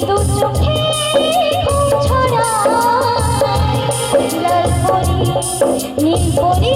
দু চোখে ঘুম লাল পরি নীল পরি